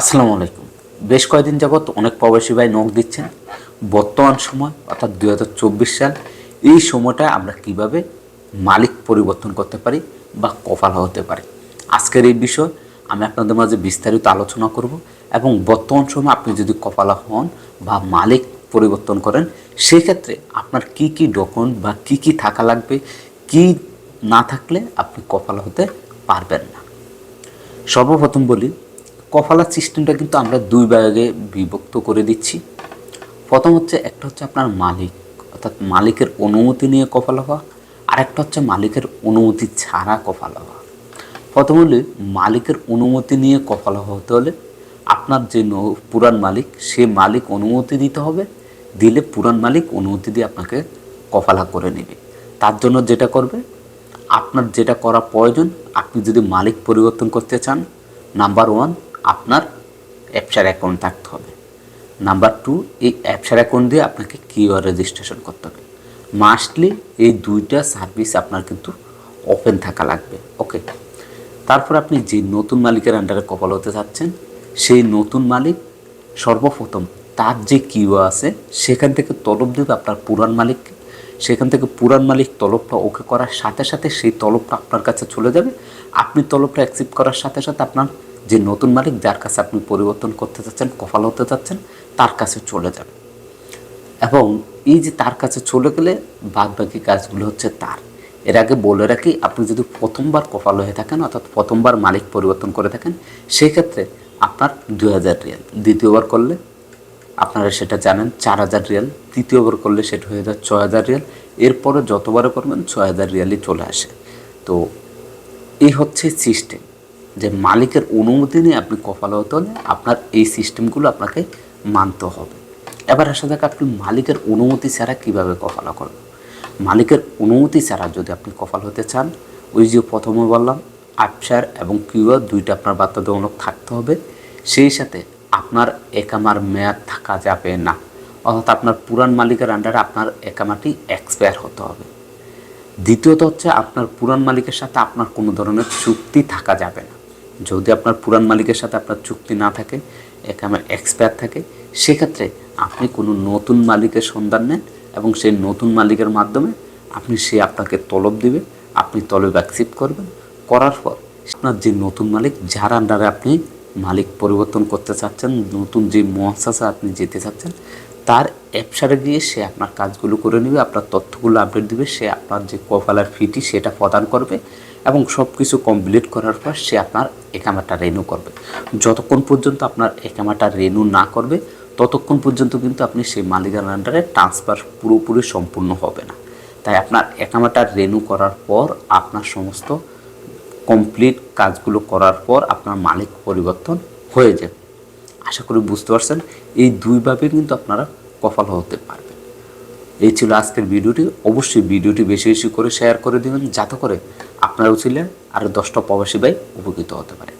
আসসালামু আলাইকুম। বেশ কয়েকদিন যাবৎ অনেক প্রবাসী ভাই নখ দিচ্ছেন। বর্তমান সময়, অর্থাৎ দু হাজার চব্বিশ সাল, এই সময়টা আমরা কীভাবে মালিক পরিবর্তন করতে পারি বা কপালা হতে পারি? আজকের এই বিষয় আমি আপনাদের মাঝে বিস্তারিত আলোচনা করব এবং বর্তমান সময় আপনি যদি কপালা হন বা মালিক পরিবর্তন করেন, সেক্ষেত্রে আপনার কি কি ডকুমেন্ট বা কি কি থাকা লাগবে, কি না থাকলে আপনি কপালা হতে পারবেন না। সর্বপ্রথম বলি কফালা সিস্টেমটা কিন্তু আমরা দুই ভাগে বিভক্ত করে দিচ্ছি। প্রথম হচ্ছে একটা হচ্ছে আপনার মালিক, অর্থাৎ মালিকের অনুমতি নিয়ে কফালা হওয়া আর একটা হচ্ছে মালিকের অনুমতি ছাড়া কফালা হওয়া। প্রথম হলে মালিকের অনুমতি নিয়ে কফালা হতে হলে আপনার যে পুরান মালিক, সে মালিক অনুমতি দিতে হবে, দিলে পুরান মালিক অনুমতি দিয়ে আপনাকে কফালা করে নেবে। তার জন্য যেটা করবে, আপনার যেটা করা প্রয়োজন, আপনি যদি মালিক পরিবর্তন করতে চান, নাম্বার ওয়ান আপনার অ্যাপসার অ্যাকাউন্ট থাকতে হবে। নাম্বার টু, এই অ্যাপসার অ্যাকাউন্ট দিয়ে আপনাকে কিউআর রেজিস্ট্রেশন করতে হবে। মাস্টলি এই দুইটা সার্ভিস আপনার কিন্তু ওপেন থাকা লাগবে, ওকে? তারপর আপনি যে নতুন মালিকের আন্ডারে কপাল হতে চাচ্ছেন, সেই নতুন মালিক সর্বপ্রথম তার যে কিউ আছে, সেখান থেকে তলব দেবে আপনার পুরান মালিককে। সেখান থেকে পুরান মালিক তলবটা ওকে করার সাথে সাথে সেই তলবটা আপনার কাছে চলে যাবে। আপনি তলবটা অ্যাকসেপ্ট করার সাথে সাথে আপনার যে নতুন মালিক যার কাছে আপনি পরিবর্তন করতে চাচ্ছেন কপাল হতে চাচ্ছেন তার কাছে চলে যাবে এবং এই যে তার কাছে চলে গেলে বাদ বাকি কাজগুলো হচ্ছে তার। এর আগে বলে রাখি, আপনি যদি প্রথমবার কপাল হয়ে থাকেন, অর্থাৎ প্রথমবার মালিক পরিবর্তন করে থাকেন সেই ক্ষেত্রে আপনার দুই হাজার রিয়াল। দ্বিতীয়বার করলে আপনারা সেটা জানেন, চার হাজার রিয়াল। তৃতীয়বার করলে সেটা হয়ে যায় ছয় হাজার রিয়াল। এরপরে যতবারে করবেন, ছয় হাজার রিয়ালই চলে আসে। তো এই হচ্ছে সিস্টেম। যে মালিকের অনুমতি নিয়ে আপনি কপালে হতে হলে আপনার এই সিস্টেমগুলো আপনাকে মানতে হবে। এবার আসা যাক আপনি মালিকের অনুমতি ছাড়া কীভাবে কপালা করবেন। মালিকের অনুমতি ছাড়া যদি আপনি কপাল হতে চান, ওই যে প্রথমে বললাম আপসার এবং কিউআর দুইটা আপনার বাধ্যতামূলক থাকতে হবে। সেই সাথে আপনার একামার মেয়াদ থাকা যাবে না। অর্থাৎ আপনার পুরান মালিকের আন্ডারে আপনার একামাটি এক্সপায়ার হতে হবে। দ্বিতীয়ত হচ্ছে আপনার পুরান মালিকের সাথে আপনার কোনো ধরনের চুক্তি থাকা যাবে না। যদি আপনার পুরান মালিকের সাথে আপনার চুক্তি না থাকে একামের এক্সপায়ার থাকে, সেক্ষেত্রে আপনি কোনো নতুন মালিকের সন্ধান নেন এবং সেই নতুন মালিকের মাধ্যমে আপনি সে আপনাকে তলব দিবে, আপনি তলব অ্যাকসেপ্ট করবেন। করার পর আপনার যে নতুন মালিক, যার আন্ডারে আপনি মালিক পরিবর্তন করতে চাচ্ছেন, নতুন যে মহাশাসা আপনি যেতে চাচ্ছেন, তার অ্যাপসারে গিয়ে সে আপনার কাজগুলো করে নেবে, আপনার তথ্যগুলো আপডেট দিবে, সে আপনার যে কপালার ফিটি সেটা প্রদান করবে। এবং সব কিছু কমপ্লিট করার পর সে আপনার একামাটা রেনু করবে। যতক্ষণ পর্যন্ত আপনার একামাটা রেনু না করবে, ততক্ষণ পর্যন্ত কিন্তু আপনি সেই মালিকের আন্ডারে ট্রান্সফার পুরোপুরি সম্পূর্ণ হবে না। তাই আপনার একামাটা রেনু করার পর আপনার সমস্ত কমপ্লিট কাজগুলো করার পর আপনার মালিক পরিবর্তন হয়ে যাবে। আশা করি বুঝতে পারছেন, এই দুইভাবে কিন্তু আপনারা কপাল হতে পারবেন। এই ছিল আজকের ভিডিওটি। অবশ্যই ভিডিওটি বেশি বেশি করে শেয়ার করে দেবেন, যাতে করে আপনার উচিলে আরও দশটা প্রবাসী ভাই উপকৃত হতে পারে।